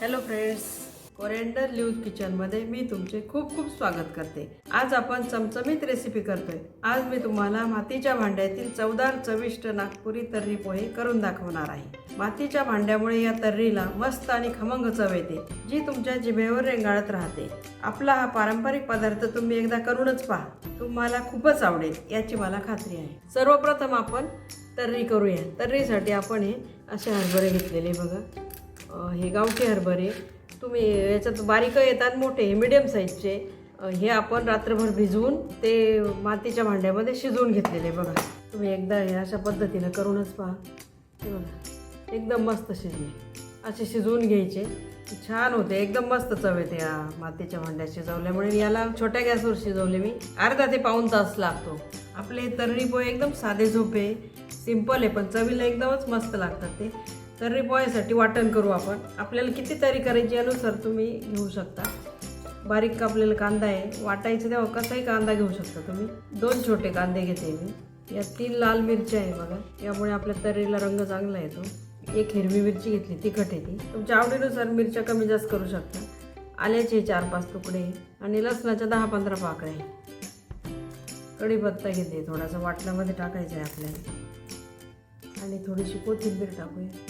Hello friends coriander news किचनमध्ये मी तुमचे खूप खूप स्वागत करते. आज आपण चमचमीत रेसिपी करतोय. आज मी तुम्हाला मातीच्या भांड्यातील चवदार चविष्ट नागपुरी तर्री पोहे करून दाखवणार आहे. मातीच्या भांड्यामुळे या तर्रीला मस्त आणि खमंग चव येते जी तुमच्या जिभेवर रेंगाळत राहते. आपला हा पारंपरिक पदार्थ तुम्ही एकदा करूनच पहा. तुम्हाला खूपच आवडेल याची मला खात्री आहे. सर्वप्रथम आपण तर्री करूया. तर्रीसाठी आपण हे असे हरभरे घेतलेले बघा. हे गावठी हरभरे. तुम्ही याच्यात बारीक येतात मोठे हे मिडियम साईजचे हे आपण रात्रभर भिजवून ते मातीच्या भांड्यामध्ये शिजवून घेतलेले बघा. तुम्ही एकदा हे अशा पद्धतीनं करूनच पहा. हे बघा. एकदम मस्त शिजले. असे शिजवून घ्यायचे. छान होते. एकदम मस्त चव येते या मातीच्या भांड्यात शिजवल्यामुळे. याला छोट्या गॅसवर शिजवले मी. अर्धा ते पाऊण तास लागतो. आपले तर्री पोहे एकदम साधे झोपे सिंपल आहे पण चवीला एकदमच मस्त लागतात ते. तर्री पोह्यासाठी वाटण करू आपण. आपल्याला किती तरी करायची यानुसार तुम्ही घेऊ शकता. बारीक कापलेला कांदा आहे. वाटायचं तेव्हा कसाही कांदा घेऊ शकता तुम्ही. दोन छोटे कांदे घेते मी. या तीन लाल मिरच्या आहे बघा. यामुळे आपल्या तर्रीला रंग चांगला येतो. एक हिरवी मिरची घेतली तिखट येते तुमच्या आवडीनुसार मिरच्या कमी जास्त करू शकता. आल्याचे चार पाच तुकडे आणि लसणाच्या दहा पंधरा पाकळ्या कढीपत्ता घेते. थोडासा वाटणामध्ये टाकायचा आहे आपल्याला. आणि थोडीशी कोथिंबीर टाकूया.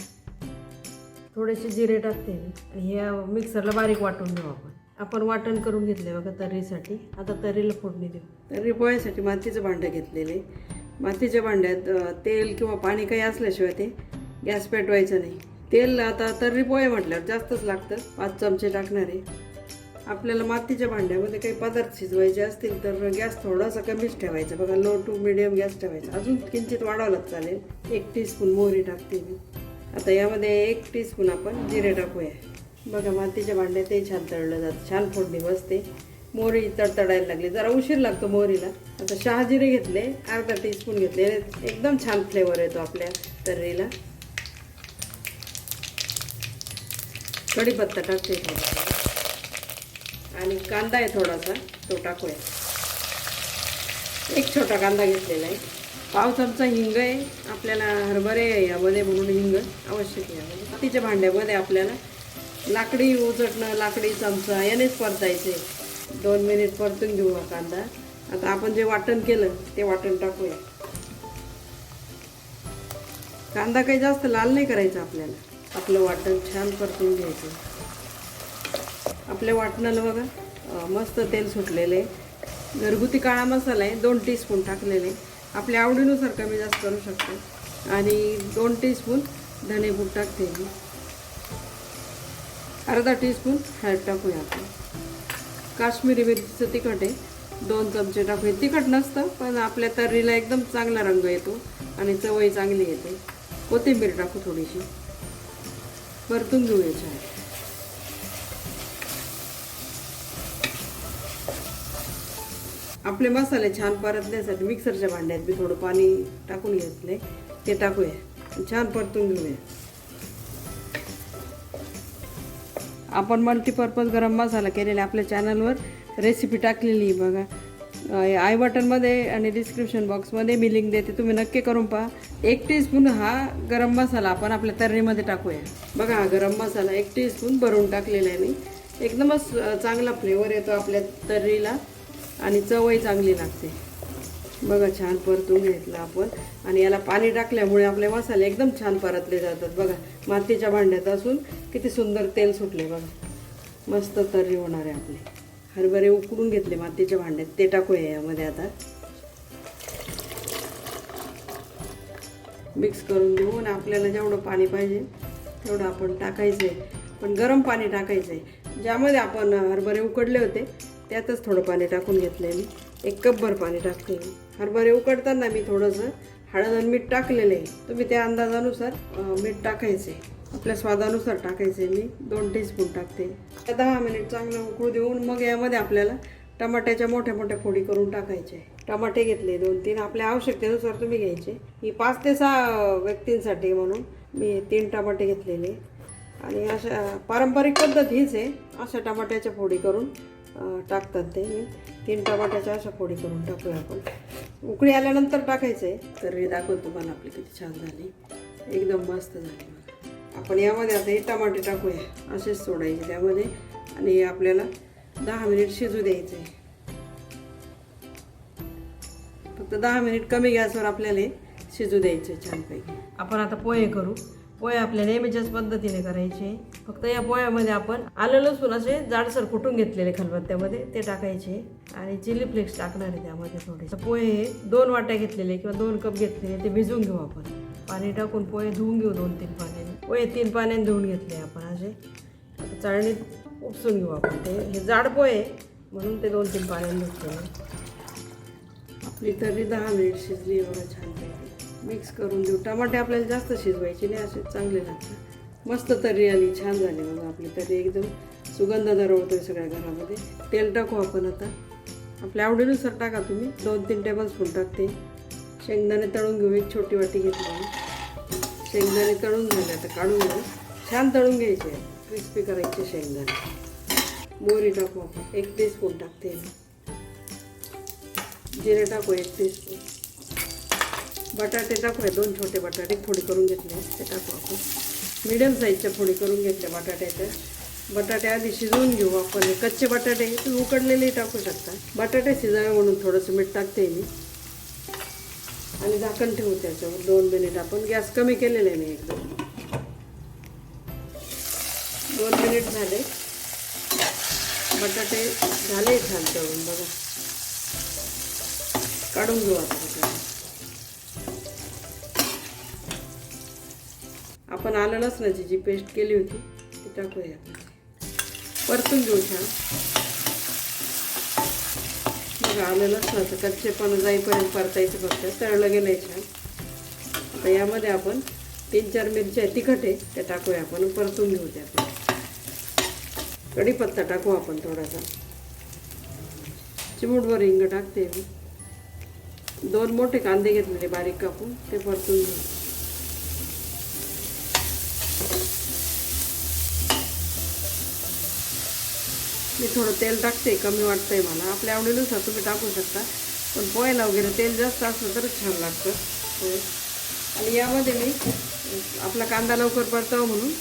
थोडेसे जिरे टाकते आणि हे मिक्सरला बारीक वाटून देऊ आपण. आपण वाटण करून घेतले बघा तर्रीसाठी. आता तर्रीला फोडणी देऊ. तर्री पोळ्यासाठी मातीचं भांडं घेतलेले. मातीच्या भांड्यात तेल किंवा पाणी काही असल्याशिवाय ते गॅस पेटवायचं नाही. तेल आता तर्री पोहे म्हटल्यावर जास्तच लागतं. पाच चमचे टाकणारे आपल्याला मातीच्या भांड्यामध्ये काही पदार्थ शिजवायचे असतील तर गॅस थोडासा कमीच ठेवायचा. बघा लो टू मिडियम गॅस ठेवायचा. अजून किंचित वाढवलंच चालेल. एक टीस्पून मोहरी टाकते मी. आता यामध्ये एक टीस्पून आपण जिरे टाकूया. बघा मातीच्या भांड्यात ते छान तळलं जातं. छान फोडणी बसते. मोहरी तडतडायला लागली. जरा उशीर लागतो मोहरीला. आता शहा जिरे घेतले अर्धा टीस्पून घेतले. एकदम छान फ्लेवर येतो आपल्या तर्रीला. कढीपत्ता टाकते आणि कांदा आहे थोडासा तो टाकूया. एक छोटा कांदा घेतलेला आहे. पाव चमचा हिंग आहे. आपल्याला हरभरे यामध्ये म्हणून हिंग आवश्यक आहे. मातीच्या भांड्यामध्ये आपल्याला लाकडी उचटणं लाकडी चमचा यानेच परतायचे. दोन मिनिट परतून घेऊ हा कांदा. आता आपण जे वाटण केलं ते वाटण टाकूया. कांदा काही जास्त लाल नाही करायचा आपल्याला. आपलं वाटण छान परतून घ्यायचं. आपल्या वाटणाला बघा मस्त तेल सुटलेलं आहे. घरगुती काळा मसाला आहे दोन टीस्पून टाकलेले. आपल्या आवडीनुसार कमी जास्त करू शकतो. आणि दोन टीस्पून धनेपूड टाकते मी अर्धा टीस्पून हळद टाकूया आपण. काश्मीरी मिरचीचं तिखट आहे. दोन चमचे टाकूया. तिखट नसतं पण आपल्या तर्रीला एकदम चांगला रंग येतो आणि चवही चांगली येते. कोथिंबीर टाकू थोडीशी. परतून घेऊया छान आपले मसाले छान परतण्यासाठी मिक्सरच्या भांड्यात मी थोडं पाणी टाकून घेतले. ते टाकूया. छान परतून घेऊया. आपण मल्टीपर्पज गरम मसाला केलेला आपल्या चॅनलवर रेसिपी टाकलेली बघा. आय बटनमध्ये आणि डिस्क्रिप्शन बॉक्समध्ये मी लिंक देते. तुम्ही नक्की करून पहा. एक टीस्पून हा गरम मसाला आपण आपल्या तर्रीमध्ये टाकूया. बघा हा गरम मसाला एक टीस्पून भरून टाकलेला आहे मी. एकदमच चांगला फ्लेवर येतो आपल्या तर्रीला. आणि चवही चांगली लागते. बघा छान परतून घेतलं आपण. आणि याला पाणी टाकल्यामुळे आपले मसाले एकदम छान परतले जातात. बघा मातीच्या भांड्यात असून किती सुंदर तेल सुटले बघा. मस्त तर्री होणार आहे आपले. हरभरे उकडून घेतले मातीच्या भांड्यात. ते टाकूया यामध्ये आता. मिक्स करून देऊ आणि आपल्याला जेवढं पाणी पाहिजे तेवढं आपण टाकायचं आहे पण गरम पाणी टाकायचं आहे ज्यामध्ये आपण हरभरे उकडले होते त्यातच थोडं पाणी टाकून घेतलं आहे मी. एक कपभर पाणी टाकते मी. हरभरे उकडताना मी थोडंसं हळद आणि मीठ टाकलेलं आहे. तुम्ही त्या अंदाजानुसार मीठ टाकायचे. आपल्या स्वादानुसार टाकायचे मी. दोन टीस्पून टाकते. त्या दहा मिनिट चांगलं उकळू देऊन मग यामध्ये आपल्याला टमाट्याच्या मोठ्या मोठ्या फोडी करून टाकायचे. टमाटे घेतले दोन तीन. आपल्या आवश्यकतेनुसार तुम्ही घ्यायचे. ही पाच ते सहा व्यक्तींसाठी म्हणून मी तीन टमाटे घेतलेले. आणि अशा पारंपरिक पद्धत हीच आहे. अशा टमाट्याच्या फोडी करून टाकतात ते. मी तीन टमाट्याच्या अशा फोडी करून टाकूया आपण. उकळी आल्यानंतर टाकायचं. आहे तर हे दाखवतो तुम्हाला आपली किती छान झाली. एकदम मस्त झाली आपण यामध्ये आता हे टमाटे टाकूया. असेच सोडायचे त्यामध्ये. आणि आपल्याला दहा मिनिट शिजू द्यायचे. फक्त दहा मिनिट कमी गॅसवर आपल्याला शिजू द्यायचे छानपैकी. आपण आता पोहे करू. पोहे आपल्या नेहमीच्याच पद्धतीने करायचे. फक्त या पोह्यामध्ये आपण आलं लसूण असे जाडसर कुटून घेतलेले खलबत्त्यामध्ये ते टाकायचे आणि चिली फ्लेक्स टाकणार आहे त्यामध्ये थोडे पोहे हे दोन वाट्या घेतलेले किंवा दोन कप घेतलेले ते भिजवून घेऊ आपण. पाणी टाकून पोहे धुवून घेऊ दोन तीन पाण्याने. पोहे तीन पाण्याने धुवून घेतले आपण असे. चाळणीत उपसून घेऊ आपण. ते हे जाड पोहे म्हणून ते दोन तीन पाण्याने धुतले आपली तरी दहा मिनिट शिजली एवढं छान मिक्स करून देऊ. टमाटे आपल्याला जास्त शिजवायचे नाही असे चांगले लागतात. मस्त तर्री आली छान झाली बघा आपली तर्री एकदम सुगंध दरवतोय सगळ्या घरामध्ये. तेल टाकू आपण आता. आपल्या आवडीनुसार टाका तुम्ही. दोन तीन टेबल स्पून टाकते. शेंगदाणे तळून घेऊ. एक छोटी वाटी घेतली शेंगदाणे तळून झाले आता काढून घेऊ. छान तळून घ्यायचे. क्रिस्पी करायचे शेंगदाणे. मोहरी टाकू आपण. एक टीस्पून टाकते. जिरे टाकू एक टीस्पून बटाटे टाकूया. दोन छोटे बटाटे फोडी करून घेतले. ते टाकू आपण. मिडियम साईजच्या फोडी करून घ्यायच्या बटाट्याच्या. बटाटे आधी शिजवून घेऊ आपण. हे कच्चे बटाटे तुम्ही उकडलेले टाकू शकता. बटाटे शिजावे म्हणून थोडंसं मीठ टाकते मी. आणि झाकण ठेवू त्याच्यावर. दोन मिनिट आपण. गॅस कमी केलेले आहे मी एकदम दोन मिनिट झाले. बटाटे झाले छान तळून बघा. काढून घेऊ आता आपण आलं लसणाची जी पेस्ट केली होती ती टाकूया. परतून घेऊ छान. बघा आलं लसणाचं कच्चेपण जाईपर्यंत परतायचं फक्त. तळलं गेलंय छान. आता यामध्ये आपण तीन चार मिरच्या तिखट आहे त्या टाकूया आपण. परतून घेऊ त्या कढीपत्ता टाकू आपण थोडासा. चिमूटभर हिंग टाकते मी. दोन मोठे कांदे घेतलेले बारीक कापून ते परतून घेऊ. मी थोडं तेल टाकते कमी वाटतं आहे मला. आपल्या आवडीनुसार तुम्ही टाकू शकता. पण पोह्याला वगैरे तेल जास्त असलं तरच छान लागतं. हो. आणि यामध्ये मी आपला कांदा लवकर परतावा म्हणून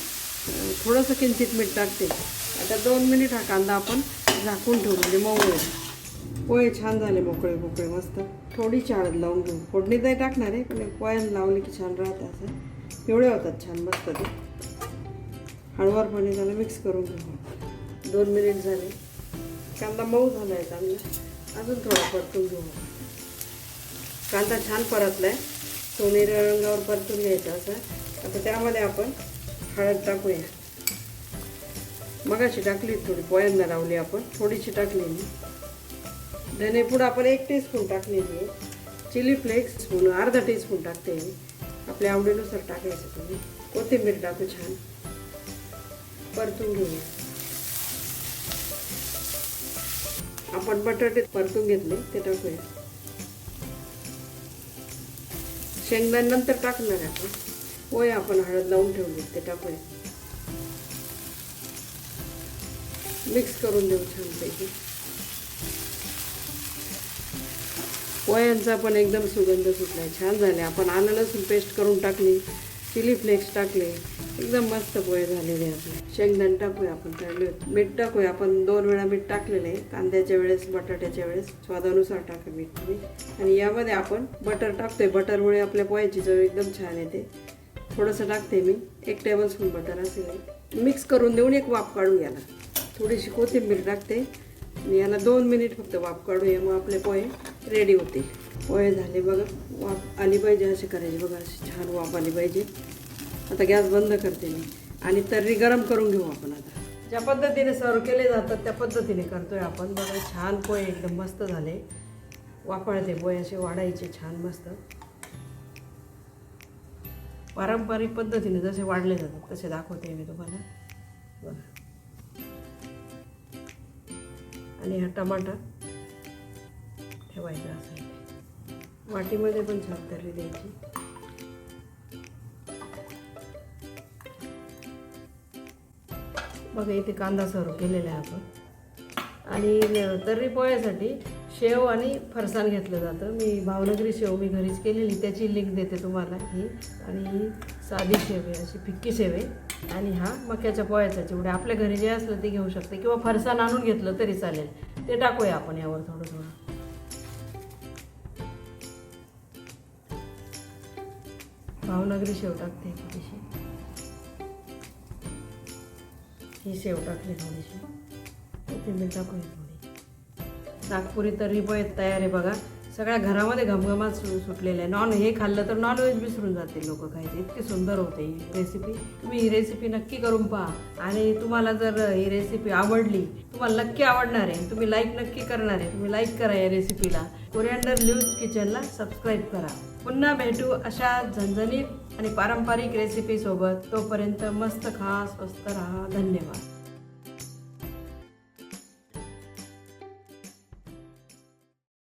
थोडंसं किंचित मीठ टाकते. आता दोन मिनिट हा कांदा आपण झाकून ठेवू म्हणजे मोकळे. पोहे छान झाले मोकळे मोकळे मस्त. थोडी हळद लावून घेऊ. फोडणीतही टाकणार आहे पण पोह्याला लावले की छान राहतं असं. पिवळे होतात छान मस्त ते. हळवारपणे त्याला मिक्स करून घेऊ दोन मिनिट झाले. कांदा मऊ झाला आहे चांगला अजून थोडा परतून घेऊ. कांदा छान परतला आहे सोनेरी रंगावर परतून घ्यायचा असं. आता त्यामध्ये आपण हळद टाकूया. मगाशी टाकली थोडी पोयांना लावली आपण. थोडीशी टाकली मी धनेपूड आपण एक टीस्पून टाकलेली आहे. चिली फ्लेक्स स्पून अर्धा टीस्पून टाकते मी. आपल्या आवडीनुसार टाकायचं तुम्ही. कोथिंबीर टाकू छान. परतून घेऊया. आपण बटाटे परतून घेतले ते टाकूया. शेंगदाणे नंतर टाकणार आहे आपण. पोहे आपण हळद लावून ठेवले ते टाकूया. मिक्स करून देऊ छानपैकी. पोह्यांचा पण एकदम सुगंध सुटलाय. छान झाले. आपण आलं लसूण पेस्ट करून टाकली चिली फ्लेक्स टाकले. एकदम मस्त पोहे झालेले आपले. शेंगदाणे टाकूया आपण तळले मीठ टाकूया. आपण दोन वेळा मीठ टाकलेलं आहे कांद्याच्या वेळेस बटाट्याच्या वेळेस स्वादानुसार टाका मीठ तुम्ही. आणि यामध्ये आपण बटर टाकतोय. बटरमुळे आपल्या पोह्याची चव एकदम छान येते. थोडंसं टाकते मी. एक टेबल स्पून बटर असेल. मिक्स करून देऊन एक वाफ काढू याला. थोडीशी कोथिंबीर टाकते. आणि याला दोन मिनिट फक्त वाफ काढूया. मग आपले पोहे रेडी होतील. पोहे झाले बघा. वाफ आली पाहिजे असे करायचे. बघा अशी छान वाफ आली पाहिजे. आता गॅस बंद करते मी. आणि तर्री गरम करून घेऊ आपण आता. ज्या पद्धतीने सर्व केले जातात त्या पद्धतीने करतोय आपण. बघा छान पोहे एकदम मस्त झाले. वापरते पोहे असे वाढायचे छान मस्त. पारंपरिक पद्धतीने जसे वाढले जातात तसे दाखवते मी तुम्हाला. बघा. आणि हा टमाटा ठेवायचा असा वाटीमध्ये पण छान तर्री द्यायची. बघा इथे कांदा सर्व केलेला आहे आपण. आणि तर्री पोह्यासाठी शेव आणि फरसाण घेतलं जातं. मी भावनगरी शेव मी घरीच केलेली त्याची लिंक देते तुम्हाला ही. आणि साधी शेव आहे अशी फिक्की शेव आहे. आणि हा मक्याच्या पोळ्याचा चिवडा. आपल्या घरी जे असलं ते घेऊ शकते. किंवा फरसाण आणून घेतलं तरी चालेल. ते टाकूया आपण यावर थोडं थोडं भावनगरी शेव टाकते थोडीशी ही शेव टाकली थोडीशी कोथिंबीर टाकूया थोडी नागपुरी तर्री पण तयार आहे बघा. सगळ्या घरामध्ये घमघमात सु सुटलेलं आहे. नॉन हे खाल्लं तर नॉनव्हेज विसरून जाते लोक खायचे इतकी सुंदर होते ही रेसिपी तुम्ही ही रेसिपी नक्की करून पहा. आणि तुम्हाला जर ही रेसिपी आवडली तुम्हाला नक्की आवडणार आहे. तुम्ही लाईक नक्की करणार आहे. तुम्ही लाईक करा या रेसिपीला कोरिअंडर ल्यूज किचनला सबस्क्राईब करा. पुन्हा भेटू अशा झणझणीत आणि पारंपरिक रेसिपीसोबत तोपर्यंत मस्त खा स्वस्त राहा. धन्यवाद.